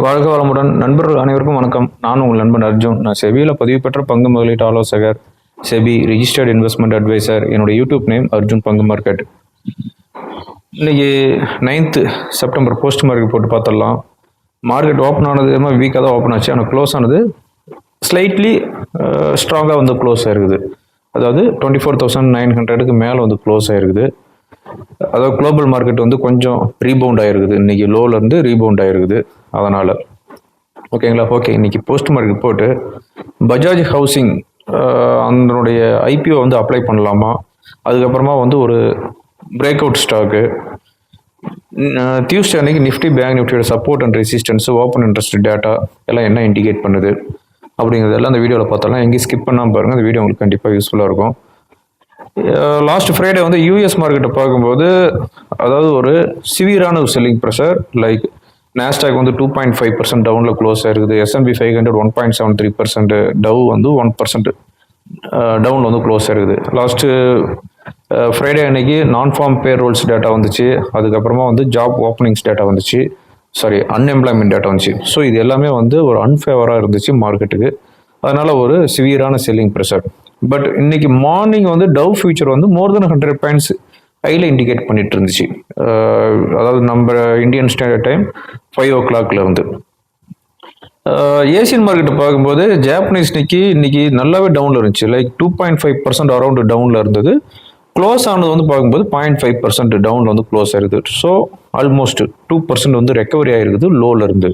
வாழ்க வளமுடன். நண்பர்கள் அனைவருக்கும் வணக்கம். நான் உங்கள் நண்பன் அர்ஜுன். நான் செபியில் பதிவு பெற்ற பங்கு முதலீட்டு ஆலோசகர் செபி ரிஜிஸ்டர்ட் இன்வெஸ்ட்மெண்ட் அட்வைசர் என்னோட யூடியூப் நேம் அர்ஜுன் பங்கு மார்க்கெட். இன்னைக்கு நைன்த்து செப்டம்பர் போஸ்ட் மார்க்கெட் போட்டு பார்த்துடலாம். மார்க்கெட் ஓப்பன் ஆனது வீக்காக தான் ஓப்பன் ஆச்சு. ஆனால் க்ளோஸ் ஆனது ஸ்லைட்லி ஸ்ட்ராங்காக வந்து க்ளோஸ் ஆயிருக்குது. அதாவது டுவெண்ட்டி ஃபோர் தௌசண்ட் நைன் ஹண்ட்ரடுக்கு மேலே வந்து க்ளோஸ் ஆயிருக்குது. அதாவது குளோபல் மார்க்கெட் வந்து கொஞ்சம் ரீபவுண்ட் ஆயிருக்குது. இன்றைக்கி லோல இருந்து ரீபவுண்ட் ஆயிருக்குது. அதனால். ஓகேங்களா ஓகே இன்னைக்கு போஸ்ட் மார்க்கெட் போட்டு பஜாஜ் ஹவுசிங் அதனுடைய ஐபிஓ வந்து அப்ளை பண்ணலாமா? அதுக்கப்புறமா வந்து ஒரு பிரேக் அவுட் ஸ்டாக்கு டியூஸ்டே அன்னைக்கு நிஃப்டி பேங்க் நிஃப்டியோட support and resistance open interest data எல்லாம் என்ன இண்டிகேட் பண்ணுது அப்படிங்கிறதெல்லாம் அந்த வீடியோவில் பார்த்தாலும் எங்கேயும் ஸ்கிப் பண்ணாமல் பாருங்கள் அந்த வீடியோ உங்களுக்கு கண்டிப்பாக யூஸ்ஃபுல்லாக இருக்கும். லாஸ்ட் ஃப்ரைடே வந்து யூஎஸ் மார்க்கெட்டை பார்க்கும்போது அதாவது ஒரு சிவியரான ஒரு செல்லிங் ப்ரெஷர் லைக் நாஸ்டாக் வந்து டூ பாயிண்ட் ஃபைவ் பர்சன்ட் டவுனில் க்ளோஸ் ஆயிருக்குது. S and P five hundred one point seven three percent down வந்து ஒன் பர்சன்ட் டவுன் வந்து க்ளோஸ் ஆயிருக்குது. லாஸ்ட்டு ஃப்ரைடே uh, அன்னைக்கு நான் ஃபார்ம் பே ரோல்ஸ் டேட்டா வந்துச்சு. அதுக்கப்புறமா வந்து ஜாப் ஓப்பனிங்ஸ் டேட்டா வந்துச்சு. சாரி அன்எம்ப்ளாய்மெண்ட் டேட்டா வந்துச்சு. ஸோ இது எல்லாமே வந்து ஒரு அன்ஃபேவராக இருந்துச்சு மார்க்கெட்டுக்கு அதனால் ஒரு சிவியரான செல்லிங் ப்ரெஷர் பட் இன்னைக்கு மார்னிங் வந்து டவ் ஃபியூச்சர் வந்து மோர் தென் ஹண்ட்ரட் பாயிண்ட்ஸ் ஐயில் இண்டிகேட் பண்ணிட்டு இருந்துச்சு அதாவது நம்ம இந்தியன் ஸ்டாண்டர்ட் டைம் ஃபைவ் ஓ கிளாக்ல இருந்து ஏசியன் மார்க்கெட்டை பார்க்கும்போது ஜாப்பனீஸ் இன்னைக்கு இன்னைக்கு நல்லாவே டவுனில் இருந்துச்சு. Like two point five percent around டவுனில் இருந்தது. க்ளோஸ் ஆனது வந்து பார்க்கும்போது பாயிண்ட் ஃபைவ் பர்சன்ட் டவுனில் வந்து க்ளோஸ் ஆயிருது. ஸோ ஆல்மோஸ்ட் டூ பர்சன்ட் வந்து ரெக்கவரி ஆயிருக்குது லோவில் இருந்து.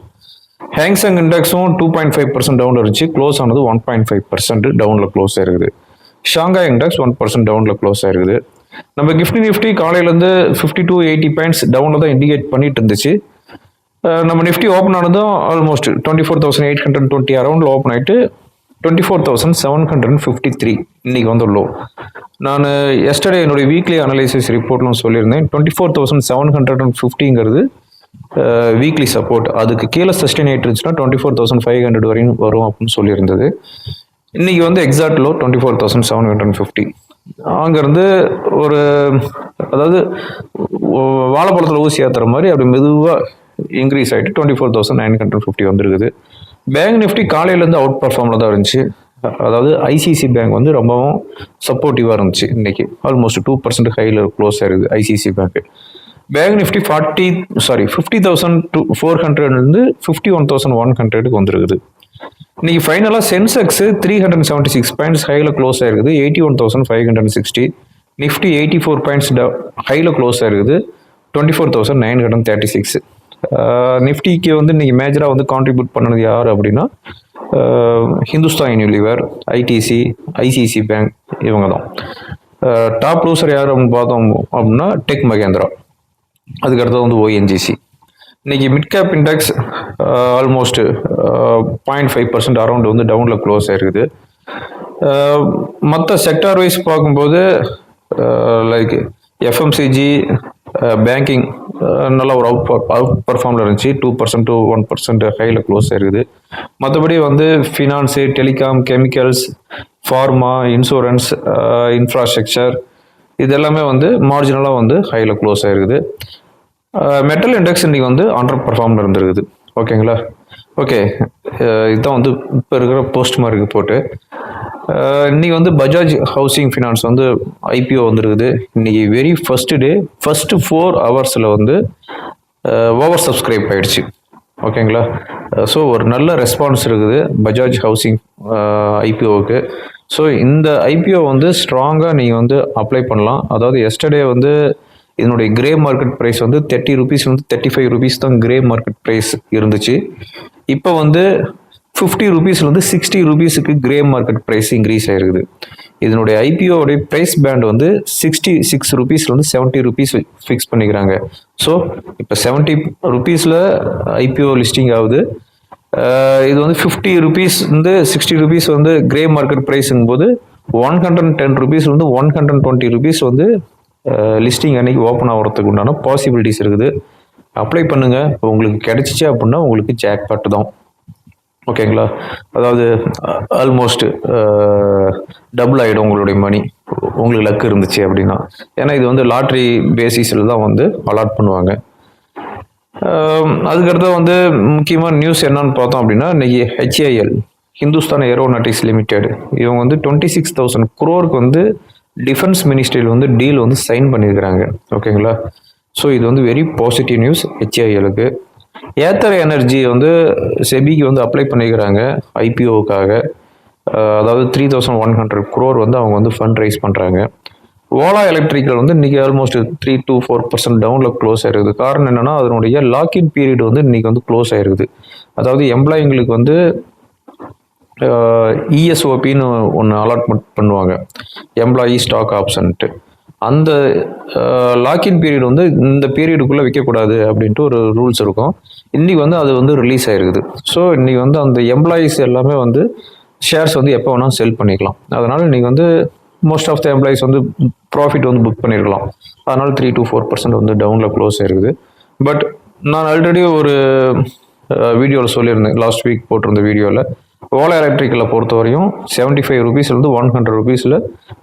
ஹேங்ஸங் இண்டெக்ஸும் டூ பாயிண்ட் ஃபைவ் பர்சன்ட் டவுனில் இருந்துச்சு. க்ளோஸ் ஆனது ஒன் பாயிண்ட் ஃபைவ் பர்சன்ட் டவுனில் க்ளோஸ் ஆயிருக்குது. ஷாங்காய் இண்டெக்ஸ் ஒன் பர்சன்ட் டவுனில் க்ளோஸ் ஆயிருக்குது. நம்ம கிஃப்டி நிஃப்டி காலையிலேருந்து ஃபிஃப்டி டூ எயிட்டி பாயிண்ட்ஸ் டவுனில் தான் இண்டிகேட் பண்ணிட்டு இருந்துச்சு. நம்ம நிஃப்டி ஓப்பன் ஆனதும் almost twenty four thousand eight hundred twenty அரௌண்டில் open ஆயிட்டு twenty four thousand seven hundred fifty three இன்னைக்கு வந்து லோ நான் எஸ்டர்டே என்னுடைய வீக்லி அனலைசிஸ் ரிப்போர்ட்லாம் சொல்லியிருந்தேன். Twenty four thousand seven hundred and ஃபிஃப்டிங்கிறது weekly support அதுக்கு கீழே சஸ்டெயின் ஆகிட்டு இருந்துச்சுன்னா twenty four thousand five hundred வரையும் வரும் அப்படின்னு சொல்லியிருந்தது. இன்னைக்கு வந்து exact low twenty four thousand seven hundred fifty அங்கேருந்து ஒரு அதாவது வாழைப்பழத்தில் ஊசி ஏற்றுற மாதிரி அப்படி மெதுவாக இன்க்ரீஸ் ஆகிட்டு twenty four thousand nine hundred fifty வந்துருக்குது பேங்க் நிஃப்டி காலையிலேருந்து அவுட் பர்ஃபார்மில் தான் இருந்துச்சு. அதாவது ஐசிசி பேங்க் வந்து ரொம்பவும் சப்போர்ட்டிவாக இருந்துச்சு இன்றைக்கி ஆல்மோஸ்ட் டூ பர்சன்ட் ஹையில் க்ளோஸ் ஆயிருக்குது ICICI bank bank Nifty forty sorry fifty thousand two four ஹண்ட்ரட்லேருந்து ஃபிஃப்டி ஒன் தௌசண்ட் ஒன் ஹண்ட்ரடுக்கு வந்துருக்குது. இன்னைக்கு ஃபைனலாக Sensex three hundred seventy six points ஹையில் க்ளோஸ் ஆயிருக்குது. Eighty one thousand five hundred sixty Nifty eighty four points ஹையில் close ஆயிருக்குது. Twenty four thousand nine hundred thirty six நிஃப்டிக்கு வந்து இன்னைக்கு மேஜராக வந்து கான்ட்ரிபியூட் பண்ணது யார் அப்படின்னா Hindustan Unilever ITC ICICI bank இவங்க தான் டாப் லூசர் யார் அப்படின்னு பார்த்தோம் அப்படின்னா டெக் மகேந்திரா அதுக்கு அடுத்தது வந்து ஓஎன்ஜிசி இன்னைக்கு mid cap index almost point five percent around வந்து டவுனில் க்ளோஸ் ஆயிருக்குது. மற்ற செக்டார் வைஸ் பார்க்கும்போது லைக் எஃப்எம்சிஜி பேங்கிங் நல்ல ஒரு அவுட் அவுட் பர்ஃபார்மில் இருந்துச்சு. Two percent to one percent ஹையில் க்ளோஸ் ஆயிருக்குது. மற்றபடி வந்து finance telecom chemicals pharma insurance infrastructure இது எல்லாமே வந்து மார்ஜினலாக வந்து ஹையில் க்ளோஸ் ஆயிருக்குது. மெட்டல் இண்டெக்ஸ் இன்றைக்கி வந்து அண்டர் பர்ஃபார்மில் இருந்திருக்குது ஓகேங்களா ஓகே இதுதான் வந்து இப்போ இருக்கிற போஸ்ட் மார்க்கு போட்டு. இன்றைக்கி வந்து பஜாஜ் ஹவுசிங் ஃபினான்ஸ் வந்து ஐபிஓ வந்திருக்குது. இன்றைக்கி very first day first four ஹவர்ஸில் வந்து ஓவர் சப்ஸ்கிரைப் ஆகிடுச்சு ஓகேங்களா ஸோ ஒரு நல்ல ரெஸ்பான்ஸ் இருக்குது பஜாஜ் ஹவுசிங் ஐபிஓவுக்கு ஸோ இந்த ஐபிஓ வந்து ஸ்ட்ராங்காக நீங்கள் வந்து அப்ளை பண்ணலாம். அதாவது எஸ்டர்டே வந்து இதனுடைய கிரே மார்க்கெட் ப்ரைஸ் வந்து தேர்ட்டி ருபீஸ் வந்து தேர்ட்டி ஃபைவ் ருபீஸ் தான் கிரே மார்க்கெட் ப்ரைஸ் இருந்துச்சு. இப்போ வந்து ஃபிஃப்டி ருபீஸ்லேருந்து சிக்ஸ்டி ருபீஸுக்கு கிரே மார்க்கெட் ப்ரைஸ் இன்க்ரீஸ் ஆகிருக்குது இதனுடைய ஐபிஓடைய ப்ரைஸ் பேண்ட் வந்து சிக்ஸ்டி சிக்ஸ் ருபீஸ்லேருந்து செவன்ட்டி ருபீஸ் ஃபிக்ஸ் பண்ணிக்கிறாங்க. ஸோ இப்போ செவன்ட்டி ருபீஸில் ஐபிஓ லிஸ்டிங் ஆகுது. இது வந்து ஃபிஃப்டி ருபீஸ் வந்து சிக்ஸ்டி ருபீஸ் வந்து கிரே மார்க்கெட் ப்ரைஸுங்கும் போது ஒன் ஹண்ட்ரட் டென் ருபீஸ் வந்து ஒன் ஹண்ட்ரட் டுவெண்ட்டி ருபீஸ் வந்து லிஸ்டிங் அன்னைக்கு ஓப்பன் ஆகிறதுக்கு உண்டான பாசிபிலிட்டிஸ் இருக்குது. அப்ளை பண்ணுங்கள் உங்களுக்கு கிடச்சிச்சு அப்படின்னா உங்களுக்கு ஜாக் பாட்டு தான் ஓகேங்களா அதாவது ஆல்மோஸ்ட் டபுள் ஆகிடும் உங்களுடைய மணி உங்களுக்கு லக்கு இருந்துச்சு அப்படின்னா. ஏன்னா இது வந்து லாட்ரி பேசிஸில் தான் வந்து அலாட் பண்ணுவாங்க. அதுக்கடுத்து வந்து முக்கியமாக நியூஸ் என்னன்னு பார்த்தோம் அப்படின்னா இன்னைக்கு ஹெச்ஏஎல் ஹிந்துஸ்தான் ஏரோநாட்டிக்ஸ் லிமிடெட் இவங்க வந்து டுவெண்ட்டி சிக்ஸ் தௌசண்ட் குரோருக்கு வந்து டிஃபென்ஸ் மினிஸ்ட்ரியில் வந்து டீல் வந்து சைன் பண்ணியிருக்கிறாங்க ஓகேங்களா ஸோ இது வந்து வெரி பாசிட்டிவ் நியூஸ் ஹெச்ஐஎலுக்கு ஏத்தர் எனர்ஜி வந்து செபிக்கு வந்து அப்ளை பண்ணியிருக்கிறாங்க ஐபிஓவுக்காக அதாவது three thousand one hundred crore வந்து அவங்க வந்து ஃபண்ட் ரைஸ் பண்ணுறாங்க ஓலா எலக்ட்ரிக்கல் வந்து இன்றைக்கி almost three to four percent டவுனில் க்ளோஸ் ஆயிருக்குது. காரணம் என்னென்னா அதனுடைய லாக்இன் பீரியட் வந்து இன்றைக்கி வந்து க்ளோஸ் ஆயிருக்குது. அதாவது எம்ப்ளாயிங்களுக்கு வந்து இஎஸ்ஓபின்னு ஒன்று அலாட்மெண்ட் பண்ணுவாங்க. எம்ப்ளாயி ஸ்டாக் ஆப்ஷன்ட்டு அந்த லாக்இன் பீரியட் வந்து இந்த பீரியடுக்குள்ளே விற்கக்கூடாது அப்படின்ட்டு ஒரு ரூல்ஸ் இருக்கும். இன்றைக்கி வந்து அது வந்து ரிலீஸ் ஆகிருக்குது ஸோ இன்றைக்கி வந்து அந்த எம்ப்ளாயீஸ் எல்லாமே வந்து ஷேர்ஸ் வந்து எப்போ வேணாலும் செல் பண்ணிக்கலாம். அதனால் இன்றைக்கி வந்து மோஸ்ட் ஆஃப் த எம்ப்ளாயிஸ் வந்து ப்ராஃபிட் வந்து புக் பண்ணியிருக்கலாம் அதனால் த்ரீ டு ஃபோர் பர்சன்ட் வந்து டவுனில் க்ளோஸ் ஆயிருக்குது. பட் நான் ஆல்ரெடி ஒரு வீடியோவில் சொல்லியிருந்தேன். லாஸ்ட் வீக் போட்டிருந்த வீடியோவில் ஓலா எலக்ட்ரிக்கலை பொறுத்தவரையும் செவன்ட்டி ஃபைவ் ருபீஸ்லேருந்து ஒன் ஹண்ட்ரட் ருபீஸில்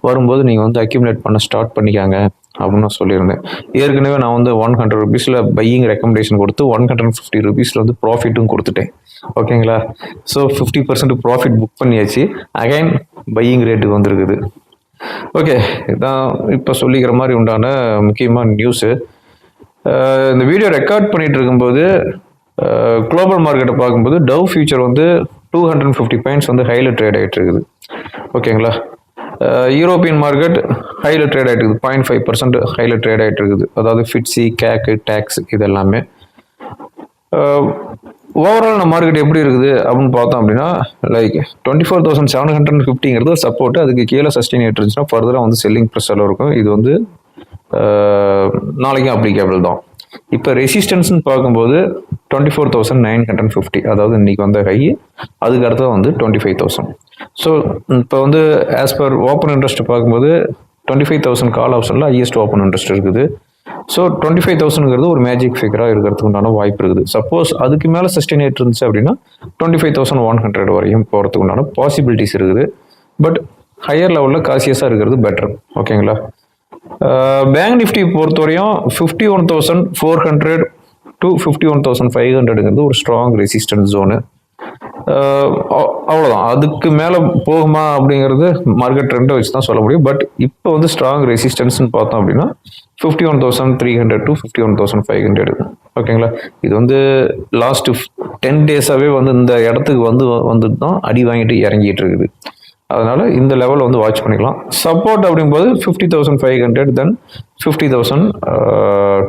வரும்போது நீங்கள் வந்து அக்யூமுலேட் பண்ண ஸ்டார்ட் பண்ணிக்காங்க அப்படின்னு நான் சொல்லியிருந்தேன். ஏற்கனவே நான் வந்து ஒன் ஹண்ட்ரட் ருபீஸில் பையிங் ரெக்கமெண்டேஷன் கொடுத்து ஒன் ஹண்ட்ரட் ஃபிஃப்டி ருபீஸில் வந்து ப்ராஃபிட்டும் கொடுத்துட்டேன். ஓகேங்களா so fifty percent profit book பண்ணியாச்சு. அகைன் பையிங் ரேட்டுக்கு வந்திருக்குது. ஓகே இதான் இப்போ சொல்லிக்கிற மாதிரி உண்டான முக்கியமான நியூஸு இந்த வீடியோ ரெக்கார்ட் பண்ணிகிட்டு இருக்கும்போது குளோபல் மார்க்கெட்டை பார்க்கும்போது டவ் ஃபியூச்சர் வந்து டூ ஹண்ட்ரட் ஃபிஃப்டி பாயிண்ட்ஸ் வந்து ஹையில் ட்ரேட் ஆகிட்டு இருக்குது. ஓகேங்களா யூரோப்பியன் மார்க்கெட் ஹையில் ட்ரேட் ஆகிட்டு இருக்குது. பாயிண்ட் ஃபைவ் பர்சன்ட் ஹையில் ட்ரேட் ஆகிட்டு இருக்குது. அதாவது ஃபிட்ஸி கேக்கு டேக்ஸ் இது எல்லாமே ஓவரால் நம்ம மார்க்கெட் எப்படி இருக்குது அப்படின்னு பார்த்தோம் அப்படின்னா like twenty four thousand seven hundred ஃபிஃப்டிங்கிறது support அதுக்கு கீழே சஸ்டெயின் ஆகிட்டு இருந்துச்சுன்னா ஃபர்தராக வந்து செல்லிங் ப்ரெஷரில் இருக்கும். இது வந்து நாளைக்கும் அப்ளிகேபிள் தான். இப்போ ரெசிஸ்டன்ஸ்னு பார்க்கும்போது twenty four thousand nine hundred fifty அதாவது இன்னைக்கு வந்த ஹை அதுக்கு அடுத்தது வந்து டுவெண்ட்டி ஃபைவ் தௌசண்ட் ஸோ இப்போ வந்து ஆஸ் பர் ஓப்பன் இன்ட்ரெஸ்ட் பார்க்கும்போது டுவெண்ட்டி ஃபைவ் தௌசண்ட் கால் ஆப்ஷனில் ஹையஸ்ட் ஓப்பன் இன்ட்ரெஸ்ட் இருக்குது. ஸோ டுவெண்ட்டி ஃபைவ் தௌசண்ட்ங்கிறது ஒரு மேஜிக் ஃபிகராக இருக்கிறதுக்கு உண்டான வாய்ப்பு இருக்குது. சப்போஸ் அதுக்கு மேலே சஸ்டெயினேட் இருந்துச்சு அப்படின்னா twenty five thousand one hundred வரையும் போகிறதுக்கு உண்டான பாசிபிலிட்டிஸ் இருக்குது. பட் ஹையர் லெவலில் காசியஸாக இருக்கிறது பெட்டர் ஓகேங்களா பேங்க் நிஃப்டி பொறுத்தவரையும் fifty one thousand four hundred to fifty one thousand five ஹண்ட்ரடுங்கிறது ஒரு ஸ்ட்ராங் ரெசிஸ்டன்ஸ் ஜோனு அவ்வளோதான் அதுக்கு மேலே போகுமா அப்படிங்கிறது மார்க்கெட் ட்ரெண்டை வச்சு தான் சொல்ல முடியும். பட் இப்போ வந்து ஸ்ட்ராங் ரெசிஸ்டன்ஸ்னு பார்த்தோம் அப்படின்னா fifty one thousand three hundred to fifty one thousand five hundred ஓகேங்களா இது வந்து லாஸ்ட் டென் டேஸாகவே வந்து இந்த இடத்துக்கு வந்து வந்து தான் அடி வாங்கிட்டு இறங்கிட்டு இருக்குது. அதனால் இந்த லெவல் வந்து வாட்ச் பண்ணிக்கலாம். சப்போர்ட் அப்படிங்கும்போது fifty thousand five hundred then fifty thousand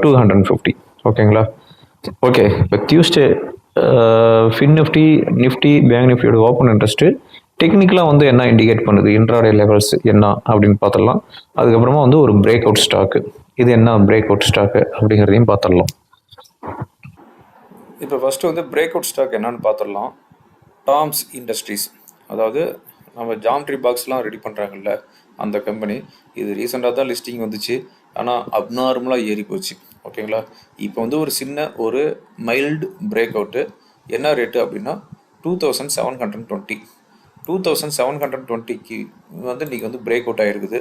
two hundred fifty ஓகேங்களா ஓகே இப்போ Tuesday Fin Nifty Nifty bank நிஃப்டியோட ஓப்பன் இன்ட்ரெஸ்ட்டு டெக்னிக்கலாக வந்து என்ன இண்டிகேட் பண்ணுது? இன்ட்ராடே லெவல்ஸ் என்ன அப்படின்னு பார்த்துடலாம். அதுக்கப்புறமா வந்து ஒரு பிரேக் அவுட் ஸ்டாக்கு இது என்ன பிரேக் அவுட் ஸ்டாக்கு அப்படிங்கிறதையும் பார்த்துடலாம். இப்போ ஃபஸ்ட்டு வந்து பிரேக் அவுட் ஸ்டாக் என்னன்னு பார்த்துடலாம். டாம்ஸ் இண்டஸ்ட்ரீஸ் அதாவது நம்ம ஜாம்ட்ரி பாக்ஸ்லாம் ரெடி பண்ணுறாங்கல்ல அந்த கம்பெனி இது ரீசெண்டாக தான் லிஸ்டிங் வந்துச்சு. ஆனால் அப்நார்மலாக ஏறி போச்சு. ஓகேங்களா இப்போ வந்து ஒரு சின்ன ஒரு மைல்டு பிரேக் அவுட்டு என்ன ரேட்டு அப்படின்னா two thousand seven hundred twenty two thousand seven hundred டுவெண்ட்டிக்கு வந்து இன்றைக்கி வந்து பிரேக் அவுட் ஆகிருக்குது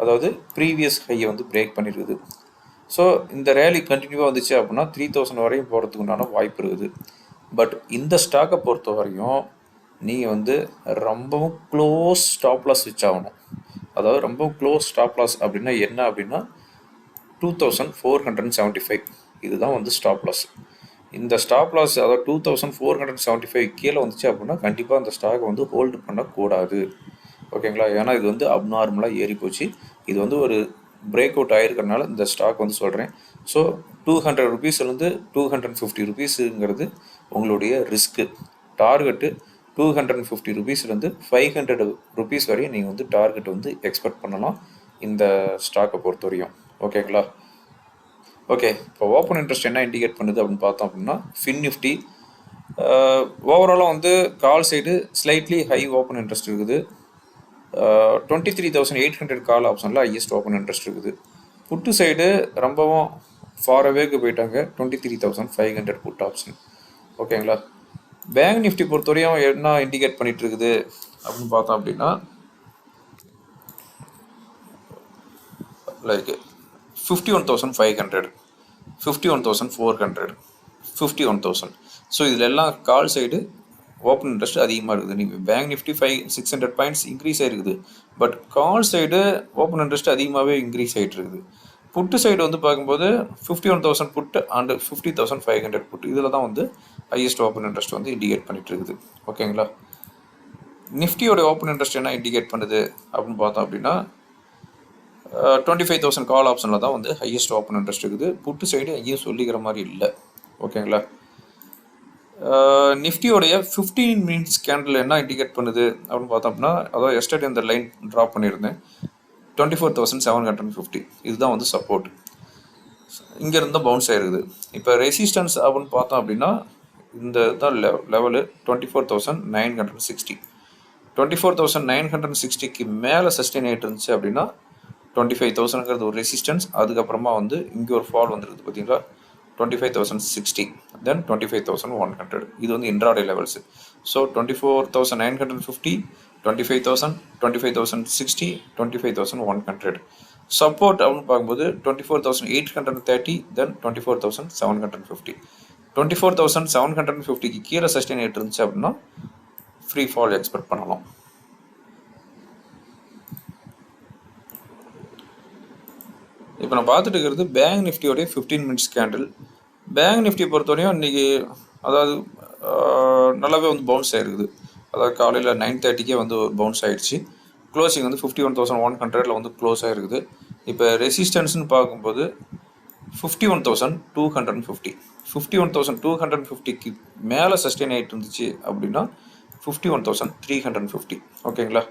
அதாவது ப்ரீவியஸ் ஹையை வந்து பிரேக் பண்ணியிருக்குது ஸோ இந்த ரேலி கண்டினியூவாக வந்துச்சு அப்படின்னா த்ரீ தௌசண்ட் வரையும் போகிறதுக்கு உண்டான வாய்ப்பு இருக்குது. பட் இந்த ஸ்டாக்கை பொறுத்த வரையும் நீங்கள் வந்து ரொம்பவும் க்ளோஸ் ஸ்டாப் லாஸ் ஸ்விட்ச் ஆகணும். அதாவது ரொம்ப க்ளோஸ் ஸ்டாப் லாஸ் அப்படின்னா என்ன அப்படின்னா two thousand four hundred seventy five இதுதான் வந்து ஸ்டாப் லாஸ் இந்த ஸ்டாப் லாஸ் அதாவது two thousand four hundred seventy five கீழே வந்துச்சு அப்படின்னா கண்டிப்பாக அந்த ஸ்டாக்கை வந்து ஹோல்டு பண்ணக்கூடாது. ஓகேங்களா? ஏன்னா இது வந்து அப்நார்மலாக ஏறி போச்சு. இது வந்து ஒரு பிரேக் அவுட் ஆகிருக்கறனால இந்த ஸ்டாக் வந்து சொல்கிறேன் ஸோ டூ ஹண்ட்ரட் ருபீஸ்லேருந்து டூ ஹண்ட்ரட் ஃபிஃப்டி ருபீஸுங்கிறது உங்களுடைய risk target two hundred and fifty ருபீஸ்லேருந்து five hundred rupees வரையும் நீங்கள் வந்து டார்கெட் வந்து எக்ஸ்பெக்ட் பண்ணலாம் இந்த ஸ்டாக்கை பொறுத்தவரையும். ஓகேங்களா ஓகே இப்போ ஓப்பன் இன்ட்ரெஸ்ட் என்ன இண்டிகேட் பண்ணுது அப்படின்னு பார்த்தோம் அப்படின்னா ஃபின் நிஃப்டி ஓவராலாக வந்து call side slightly high open interest இருக்குது. Twenty three thousand eight hundred call ஆப்ஷனில் ஹையஸ்ட் ஓப்பன் இன்ட்ரெஸ்ட் இருக்குது. புட்டு சைடு ரொம்பவும் ஃபார் அவேக்கு போயிட்டாங்க. Twenty three thousand five hundred put option ஓகேங்களா பேங்க் நிஃப்டி பொறுத்தவரையும் என்ன இண்டிகேட் பண்ணிட்டு இருக்குது அப்படின்னு பார்த்தோம் அப்படின்னா like fifty one thousand five hundred fifty one thousand four hundred fifty one thousand so இதில் எல்லாம் கால் சைடு ஓப்பன் இன்ட்ரெஸ்ட் அதிகமாக இருக்குது. நீங்கள் bank Nifty five six hundred points increase ஆகிருக்குது but call side open interest அதிகமாகவே increase ஆகிட்டு இருக்குது put side வந்து பார்க்கும்போது fifty one thousand put and fifty thousand five hundred put இதில் தான் வந்து ஹையஸ்ட் ஓப்பன் இன்ட்ரெஸ்ட் வந்து இண்டிகேட் பண்ணிட்டு இருக்குது. ஓகேங்களா? நிஃப்டியோட ஓப்பன் இன்ட்ரெஸ்ட் என்ன இண்டிகேட் பண்ணுது அப்படின்னு பார்த்தோம் அப்படின்னா டுவெண்ட்டி ஃபைவ் தௌசண்ட் கால் ஆப்ஷனில் தான் வந்து ஹையஸ்ட் ஓப்பன் இன்ட்ரெஸ்ட் இருக்குது. புட்டு சைடு எங்கேயும் சொல்லிக்கிற மாதிரி இல்லை. ஓகேங்களா? நிஃப்டியோடைய ஃபிஃப்டீன் மினிட்ஸ் கேண்டில் என்ன இண்டிகேட் பண்ணுது அப்படின்னு பார்த்தோம் அப்படின்னா அதாவது எஸ்டர்டே இந்த லைன் ட்ராப் பண்ணியிருந்தேன். Twenty four thousand seven hundred fifty இதுதான் வந்து சப்போர்ட் இங்கேருந்து பவுன்ஸ் ஆயிருக்குது. இப்போ ரெசிஸ்டன்ஸ் அப்படின்னு பார்த்தோம் அப்படின்னா இந்த தான் level twenty four thousand nine hundred sixty twenty four thousand nine hundred சிக்ஸ்டிக்கு மேலே சஸ்டெயின் ஆகிட்டு இருந்துச்சு அப்படின்னா டுவெண்ட்டி ஃபைவ் தௌசண்ட்ங்கிறது ஒரு ரெசிஸ்டன்ஸ் அதுக்கப்புறமா வந்து இங்கே ஒரு ஃபால் வந்துருக்குது பார்த்தீங்களா? Twenty five thousand sixty then twenty five thousand one hundred இது வந்து intraday levels so twenty four thousand nine hundred fifty twenty five thousand twenty five thousand sixty twenty five thousand one hundred support அப்படின்னு பார்க்கும்போது twenty four thousand eight hundred thirty then twenty four thousand seven hundred fifty twenty four thousand seven hundred ஃபிஃப்டிக்கு கீழே sustain ஆகிட்டு இருந்துச்சு அப்படின்னா free fall expect பண்ணலாம். இப்போ நான் பார்த்துட்டு இருக்கிறது bank நிஃப்டியோடைய fifteen minutes candle bank Nifty பொறுத்தவரையும் இன்றைக்கி அதாவது நல்லாவே வந்து பவுன்ஸ் ஆகிருக்குது அதாவது காலையில் நைன் தேர்ட்டிக்கே வந்து பவுன்ஸ் ஆகிடுச்சு க்ளோசிங் வந்து ஃபிஃப்டி ஒன் தௌசண்ட் ஒன் ஹண்ட்ரடில் வந்து க்ளோஸ் ஆகிருக்குது இப்போ ரெசிஸ்டன்ஸ்னு பார்க்கும்போது fifty one thousand two hundred fifty fifty one thousand two hundred ஃபிஃப்டிக்கு மேலே சஸ்டெயின் ஆகிட்டு இருந்துச்சு அப்படின்னா fifty one thousand three hundred fifty ஓகேங்களா?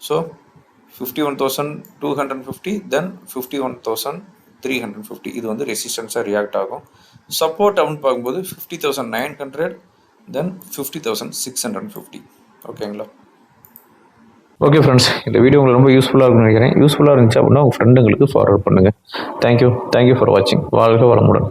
So fifty one thousand two hundred fifty then fifty one thousand three hundred fifty இது வந்து ரெசிஸ்டன்ஸாக react ஆகும். சப்போர்ட் அப்படின்னு பார்க்கும்போது fifty thousand nine hundred then fifty thousand six hundred fifty ஓகேங்களா? Okay friends இந்த video உங்களுக்கு ரொம்ப யூஸ்ஃபுல்லாக இருக்கும்னு நினைக்கிறேன். யூஸ்ஃபுல்லாக இருந்துச்சு அப்படின்னா உங்கள் ஃப்ரெண்டுங்களுக்கு ஃபார்வர்ட் பண்ணுங்கள் thank you thank you for வாட்சிங் வாழ்க வளமுடன்.